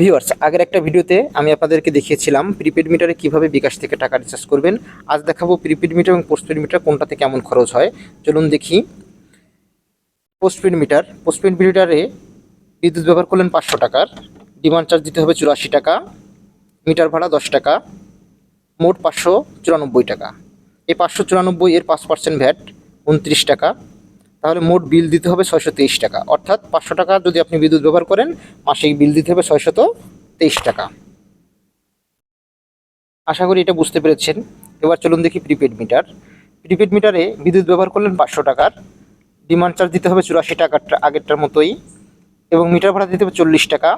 Viewers আগের একটা ভিডিওতে আমি আপনাদেরকে দেখিয়েছিলাম প্রিপেড মিটারে কীভাবে বিকাশ থেকে টাকা রিচার্জ করবেন। আজ দেখাবো প্রিপেড মিটার এবং পোস্টপেড মিটার কোনটাতে কেমন খরচ হয়। চলুন দেখি। পোস্টপেড মিটার পোস্টপেড মিটারে বিদ্যুৎ ব্যবহার করলেন পাঁচশো টাকার। ডিমান্ড চার্জ দিতে হবে চুরাশি টাকা। মিটার ভাড়া দশ টাকা। মোট পাঁচশো চুরানব্বই টাকা। এই পাঁচশো চুরানব্বই এর পাঁচ পার্সেন্ট ভ্যাট, উনত্রিশ টাকা। তাহলে মোট বিল দিতে হবে ছয়শো তেইশ টাকা। অর্থাৎ পাঁচশো টাকা যদি আপনি বিদ্যুৎ ব্যবহার করেন, মাসিক বিল দিতে হবে ছয়শত তেইশ টাকা। আশা করি এটা বুঝতে পেরেছেন। এবার চলুন দেখি প্রিপেড মিটার। প্রিপেড মিটারে বিদ্যুৎ ব্যবহার করলেন পাঁচশো টাকার। ডিমান্ড চার্জ দিতে হবে চুরাশি টাকারটা আগেরটার মতোই। এবং মিটার ভাড়া দিতে হবে চল্লিশ টাকা।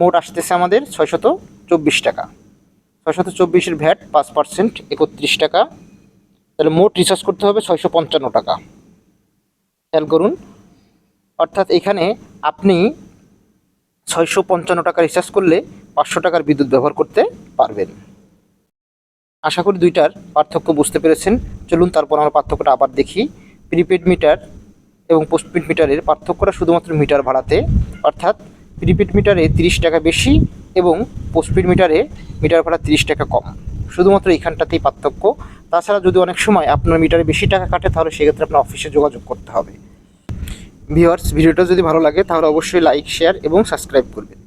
মোট আসতেছে আমাদের ছয়শত চব্বিশ টাকা। ছয়শত চব্বিশের ভ্যাট পাঁচ পার্সেন্ট একত্রিশ টাকা। তাহলে মোট রিচার্জ করতে হবে ছয়শো পঞ্চান্ন টাকা। খেয়াল করুন। অর্থাৎ এখানে আপনি ছয়শো পঞ্চান্ন টাকা রিচার্জ করলে পাঁচশো টাকার বিদ্যুৎ ব্যবহার করতে পারবেন। আশা করি দুইটার পার্থক্য বুঝতে পেরেছেন। চলুন তারপর আমরা পার্থক্যটা আবার দেখি। প্রিপেড মিটার এবং পোস্টপেড মিটারের পার্থক্যটা শুধুমাত্র মিটার ভাড়াতে। অর্থাৎ প্রিপেড মিটারে তিরিশ টাকা বেশি এবং পোস্টপেড মিটারে মিটার ভাড়া তিরিশ টাকা কম। শুধুমাত্র এইখানটাতেই পার্থক্য। তাছাড়া যদি অনেক সময় আপনার মিটারে বেশি টাকা কাটে, তাহলে সেক্ষেত্রে আপনার অফিসে যোগাযোগ করতে হবে। ভিওয়ার্স ভিডিওটা যদি ভালো লাগে, তাহলে অবশ্যই লাইক, শেয়ার এবং সাবস্ক্রাইব করবেন।